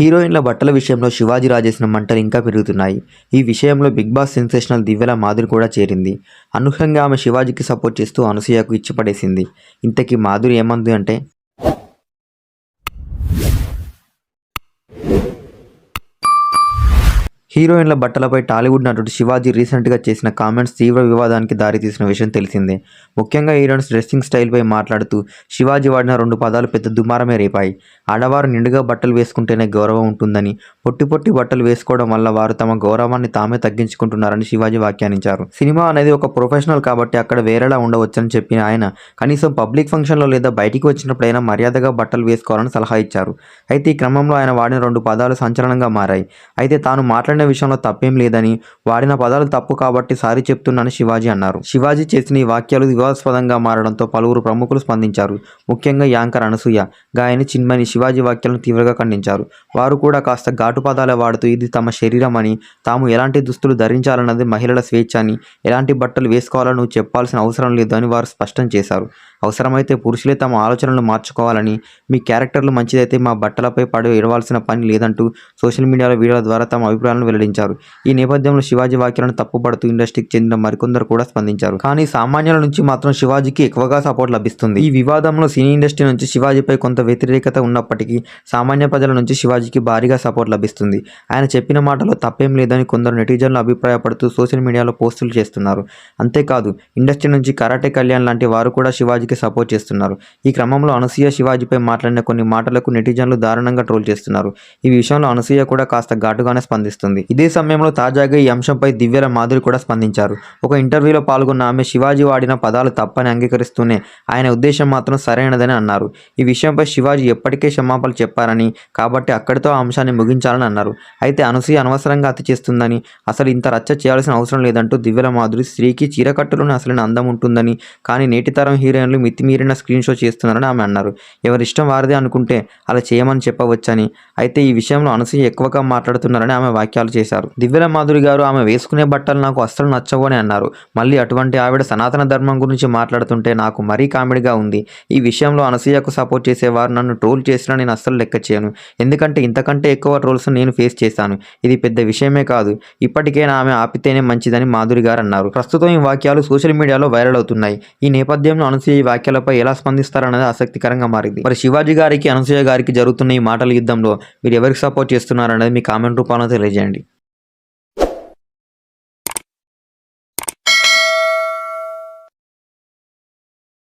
హీరోయిన్ల బట్టల విషయంలో శివాజీ రాజేసిన మంటలు ఇంకా పెరుగుతున్నాయి. ఈ విషయంలో బిగ్ బాస్ సెన్సేషనల్ దివ్యల మాధురి కూడా చేరింది. అనూహ్యంగా ఆమె శివాజీకి సపోర్ట్ చేస్తూ అనసూయకు ఇచ్చిపడేసింది. ఇంతకీ మాధురి ఏమంది అంటే? హీరోయిన్ల బట్టలపై టాలీవుడ్ నటుడు శివాజీ రీసెంట్గా చేసిన కామెంట్స్ తీవ్ర వివాదానికి దారితీసిన విషయం తెలిసిందే. ముఖ్యంగా హీరోయిన్స్ డ్రెస్సింగ్ స్టైల్పై మాట్లాడుతూ శివాజీ వాడిన రెండు పదాలు పెద్ద దుమారమే రేపాయి. ఆడవారు నిండుగా బట్టలు వేసుకుంటేనే గౌరవం ఉంటుందని పొట్టి పొట్టి బట్టలు వేసుకోవడం వల్ల వారు తమ గౌరవాన్ని తామే తగ్గించుకుంటున్నారని శివాజీ వ్యాఖ్యానించారు. సినిమా అనేది ఒక ప్రొఫెషనల్ కాబట్టి అక్కడ వేరేలా ఉండవచ్చని చెప్పిన ఆయన కనీసం పబ్లిక్ ఫంక్షన్లో లేదా బయటికి వచ్చినప్పుడైనా మర్యాదగా బట్టలు వేసుకోవాలని సలహా ఇచ్చారు. అయితే ఈ క్రమంలో ఆయన వాడిన రెండు పదాలు సంచలనంగా మారాయి. అయితే తాను మాట్లాడిన విషయంలో తప్పేం లేదని వాడిన పదాలు తప్పు కాబట్టి సారీ చెప్తున్నానని శివాజీ అన్నారు. శివాజీ చేసిన ఈ వాక్యాలు వివాదాస్పదంగా మారడంతో పలువురు ప్రముఖులు స్పందించారు. ముఖ్యంగా యాంకర్ అనసూయ గాయని చిన్మని శివాజీ వాక్యాలను తీవ్రంగా ఖండించారు. వారు కూడా కాస్త ఘాటు పదాలే వాడుతూ ఇది తమ శరీరం అని తాము ఎలాంటి దుస్తులు ధరించాలన్నది మహిళల స్వేచ్ఛ అని ఎలాంటి బట్టలు వేసుకోవాలో నువ్వు చెప్పాల్సిన అవసరం లేదు అని వారు స్పష్టం చేశారు. అవసరమైతే పురుషులే తమ ఆలోచనలు మార్చుకోవాలని మీ క్యారెక్టర్లు మంచిదైతే మా బట్టలపై పడి ఇడవాల్సిన పని లేదంటూ సోషల్ మీడియాలో వీడియోల ద్వారా తమ అభిప్రాయాలను వెల్లడించారు. ఈ నేపథ్యంలో శివాజీ వ్యాఖ్యలను తప్పుపడుతూ ఇండస్ట్రీకి చెందిన మరికొందరు కూడా స్పందించారు. కానీ సామాన్యుల నుంచి మాత్రం శివాజీకి ఎక్కువగా సపోర్ట్ లభిస్తుంది. ఈ వివాదంలో సినీ ఇండస్ట్రీ నుంచి శివాజీపై కొంత వ్యతిరేకత ఉన్నప్పటికీ సామాన్య ప్రజల నుంచి శివాజీకి భారీగా సపోర్ట్ లభిస్తుంది. ఆయన చెప్పిన మాటలో తప్పేం లేదని కొందరు నెటిజన్లు అభిప్రాయపడుతూ సోషల్ మీడియాలో పోస్టులు చేస్తున్నారు. అంతేకాదు ఇండస్ట్రీ నుంచి కరాటే కళ్యాణ్ లాంటి వారు కూడా శివాజీ శివాజీకి సపోర్ట్ చేస్తున్నారు. ఈ క్రమంలో అనసూయ శివాజీపై మాట్లాడిన కొన్ని మాటలకు నెటిజన్లు దారుణంగా ట్రోల్ చేస్తున్నారు. ఈ విషయంలో అనసూయ కూడా కాస్త ఘాటుగానే స్పందిస్తుంది. ఇదే సమయంలో తాజాగా ఈ అంశంపై దివ్యల మాధురి కూడా స్పందించారు. ఒక ఇంటర్వ్యూలో పాల్గొన్న ఆమె శివాజీ వాడిన పదాలు తప్పని అంగీకరిస్తూనే ఆయన ఉద్దేశం మాత్రం సరైనదని అన్నారు. ఈ విషయంపై శివాజీ ఎప్పటికే క్షమాపణలు చెప్పారని కాబట్టి అక్కడితో ఆ అంశాన్ని ముగించాలని అన్నారు. అయితే అనసూయ అనవసరంగా అతి చేస్తుందని అసలు ఇంత రచ్చ చేయాల్సిన అవసరం లేదంటూ దివ్యల మాధురి స్త్రీకి చీరకట్టులోనే అసలైన అందం ఉంటుందని కానీ నేటి తరం హీరోయిన్లు మితిమీరిన స్క్రీన్ షో చేస్తున్నారని ఆమె అన్నారు. ఎవరిష్టం వారిదే అనుకుంటే అలా చేయమని చెప్పవచ్చని. అయితే ఈ విషయంలో అనసూయ ఎక్కువగా మాట్లాడుతున్నారని ఆమె వ్యాఖ్యలు చేశారు. దివ్యల మాధురి గారు ఆమె వేసుకునే బట్టలు నాకు అస్సలు నచ్చవు అని అన్నారు. మళ్ళీ అటువంటి ఆవిడ సనాతన ధర్మం గురించి మాట్లాడుతుంటే నాకు మరీ కామెడీగా ఉంది. ఈ విషయంలో అనసూయకు సపోర్ట్ చేసేవారు నన్ను ట్రోల్ చేసినా నేను అస్సలు లెక్క చేయను. ఎందుకంటే ఇంతకంటే ఎక్కువ ట్రోల్స్ నేను ఫేస్ చేశాను. ఇది పెద్ద విషయమే కాదు. ఇప్పటికైనా ఆమె ఆపితేనే మంచిదని మాధురి గారు అన్నారు. ప్రస్తుతం ఈ వాక్యాలు సోషల్ మీడియాలో వైరల్ అవుతున్నాయి. ఈ నేపథ్యంలో అనసూయ వ్యాఖ్యలపై ఎలా స్పందిస్తారన్నది ఆసక్తికరంగా మారింది. మరి శివాజీ గారికి అనసూయ గారికి జరుగుతున్న ఈ మాటల యుద్ధంలో మీరు ఎవరికి సపోర్ట్ చేస్తున్నారనేది మీ కామెంట్ రూపంలో తెలియజేయండి.